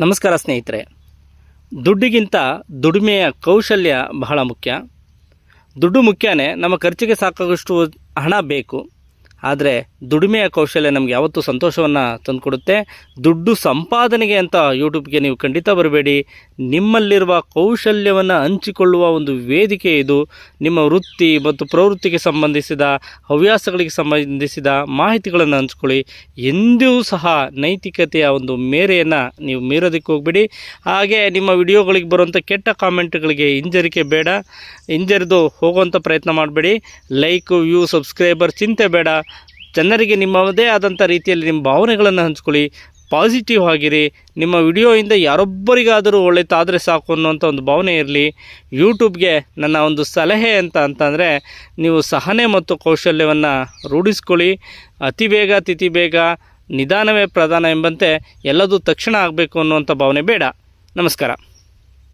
ನಮಸ್ಕಾರ ಸ್ನೇಹಿತರೆ. ದುಡ್ಡಿಗಿಂತ ದುಡಿಮೆಯ ಕೌಶಲ್ಯ ಬಹಳ ಮುಖ್ಯ. ದುಡ್ಡು ಮುಖ್ಯನೇ ನಮ್ಮ ಖರ್ಚಿಗೆ ಸಾಕಾಗಷ್ಟು ಹಣ ಬೇಕು. ಆದರೆ ದುಡಿಮೆಯ ಕೌಶಲ್ಯ ನಮಗೆ ಯಾವತ್ತೂ ಸಂತೋಷವನ್ನು ತಂದುಕೊಡುತ್ತೆ. ದುಡ್ಡು ಸಂಪಾದನೆಗೆ ಅಂತ ಯೂಟ್ಯೂಬ್ಗೆ ನೀವು ಖಂಡಿತ ಬರಬೇಡಿ. ನಿಮ್ಮಲ್ಲಿರುವ ಕೌಶಲ್ಯವನ್ನು ಹಂಚಿಕೊಳ್ಳುವ ಒಂದು ವೇದಿಕೆ ಇದು. ನಿಮ್ಮ ವೃತ್ತಿ ಮತ್ತು ಪ್ರವೃತ್ತಿಗೆ ಸಂಬಂಧಿಸಿದ, ಹವ್ಯಾಸಗಳಿಗೆ ಸಂಬಂಧಿಸಿದ ಮಾಹಿತಿಗಳನ್ನು ಹಂಚ್ಕೊಳ್ಳಿ. ಎಂದೂ ಸಹ ನೈತಿಕತೆಯ ಒಂದು ಮೇರೆಯನ್ನು ನೀವು ಮೀರೋದಕ್ಕೆ ಹೋಗಬೇಡಿ. ಹಾಗೆ ನಿಮ್ಮ ವಿಡಿಯೋಗಳಿಗೆ ಬರುವಂಥ ಕೆಟ್ಟ ಕಾಮೆಂಟ್ಗಳಿಗೆ ಹಿಂಜರಿಕೆ ಬೇಡ. ಹಿಂಜರಿದು ಹೋಗುವಂಥ ಪ್ರಯತ್ನ ಮಾಡಬೇಡಿ. ಲೈಕು, ವ್ಯೂ, ಸಬ್ಸ್ಕ್ರೈಬರ್ ಚಿಂತೆ ಬೇಡ. ಜನರಿಗೆ ನಿಮ್ಮದೇ ಆದಂಥ ರೀತಿಯಲ್ಲಿ ನಿಮ್ಮ ಭಾವನೆಗಳನ್ನು ಹಂಚ್ಕೊಳ್ಳಿ ಪಾಸಿಟಿವ್ ಆಗಿರಿ. ನಿಮ್ಮ ವಿಡಿಯೋಯಿಂದ ಯಾರೊಬ್ಬರಿಗಾದರೂ ಒಳ್ಳೆಯದಾದರೆ ಸಾಕು ಅನ್ನುವಂಥ ಒಂದು ಭಾವನೆ ಇರಲಿ. ಯೂಟ್ಯೂಬ್ಗೆ ನನ್ನ ಒಂದು ಸಲಹೆ ಅಂತ ಅಂತಂದರೆ, ನೀವು ಸಹನೆ ಮತ್ತು ಕೌಶಲ್ಯವನ್ನು ರೂಢಿಸ್ಕೊಳ್ಳಿ. ಅತಿ ಬೇಗ ತಿಥಿ ಬೇಗ, ನಿಧಾನವೇ ಪ್ರಧಾನ ಎಂಬಂತೆ ಎಲ್ಲದೂ ತಕ್ಷಣ ಆಗಬೇಕು ಅನ್ನುವಂಥ ಭಾವನೆ ಬೇಡ. ನಮಸ್ಕಾರ.